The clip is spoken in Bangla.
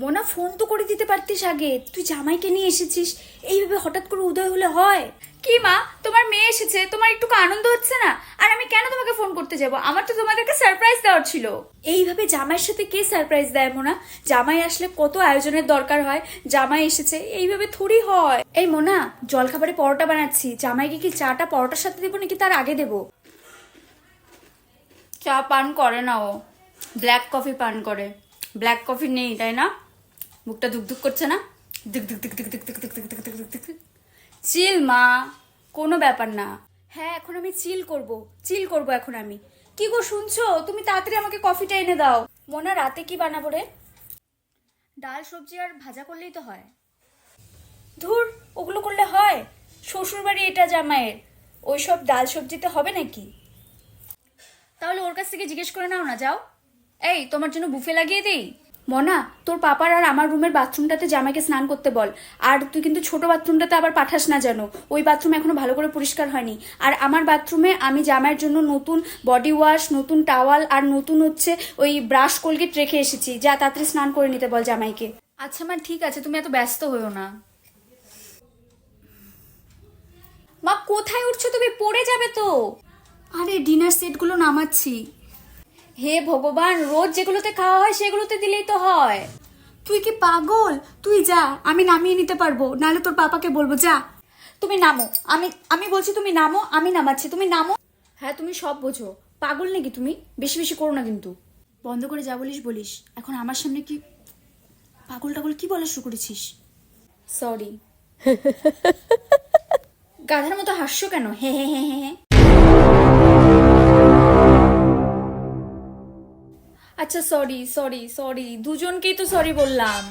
মোনা ফোন তো করে দিতে পারতিস আগে। তুই জামাইকে নিয়ে এসেছিস এইভাবে হঠাৎ করে উদয় হলে হয়? কি মা তোমার মেয়ে এসেছে তোমার একটু আনন্দ হচ্ছে না? আর আমি কেন তোমাকে ফোন করতে যাব? আমার তো তোমাদেরকে সারপ্রাইজ দেওয়ার ছিল। এইভাবে জামাইয়ের সাথে কে সারপ্রাইজ দেয় মোনা? জামাই আসলে কত আয়োজনের দরকার হয় জামাই এসেছে এইভাবে থোড়ি হয়। এই মোনা জলখাবারে পরোটা বানাচ্ছি জামাইকে কি চাটা পরোটার সাথে দেবো নাকি তার আগে দেবো? চা পান করে না ও ব্ল্যাক কফি পান করে। ব্ল্যাক কফি নেই তাই না মুখটা ধুক ধুক করছে না ধুক ধুক ধুক ধুক ধুক ধুক ধুক ধুক ধুক। চিল মা কোনো ব্যাপার না হ্যাঁ এখন আমি চিল করব চিল করব এখন আমি কি গো শুনছো তুমি তাড়াতাড়ি আমাকে কফিটা এনে দাও মোনা রাতে কি বানাবো রে ডাল সবজি আর ভাজা করলেই তো হয় ধুর ওগুলো করলে হয় শ্বশুর বাড়ি এটা জামাইয়ের ওইসব ডাল সবজিতে হবে নাকি তাহলে ওর কাছ থেকে জিজ্ঞেস করে নাও না যাও এই তোমার জন্য বুফে লাগিয়ে দেই? মনা তোর পাপার আর আমার রুমের বাথরুমটাতে জামাইকে স্নান করতে বল। আর তুই কিন্তু ছোট বাথরুমটাতে আবার পাঠাস না যেন। ওই বাথরুম এখনও ভালো করে পরিষ্কার হয়নি। আর আমার বাথরুমে আমি জামাইয়ের জন্য নতুন বডি ওয়াশ নতুন টাওয়াল আর নতুন হচ্ছে ওই ব্রাশ কোলগেট রেখে এসেছি। যা তাড়াতাড়ি স্নান করে নিতে বল জামাইকে। আচ্ছা মা ঠিক আছে তুমি এত ব্যস্ত হইও না। মা কোথায় উঠছো? তুমি পড়ে যাবে তো। আরে ডিনার সেটগুলো নামাচ্ছি। হে ভগবান রোজ যেগুলোতে খাওয়া হয় সেগুলোতে দিলেই তো হয়। তুই কি পাগল? তুই যা আমি নামিয়ে নিতে পারব। নাহলে তোর পাপাকে বলব যা। তুমি নামো। আমি আমি বলছি তুমি নামো আমি নামাচ্ছি। তুমি নামো। হ্যাঁ তুমি সব বোঝো। পাগল নাকি তুমি? বেশি বেশি করো না কিন্তু। বন্ধ করে যা বলিস বলিস। এখন আমার সামনে কি পাগল টাগল কি বলা শুরু করেছিস? সরি গাধার মতো হাসছো কেন? হে হে হে হে হে। আচ্ছা সরি সরি সরি দুজনকেই তো সরি বললাম।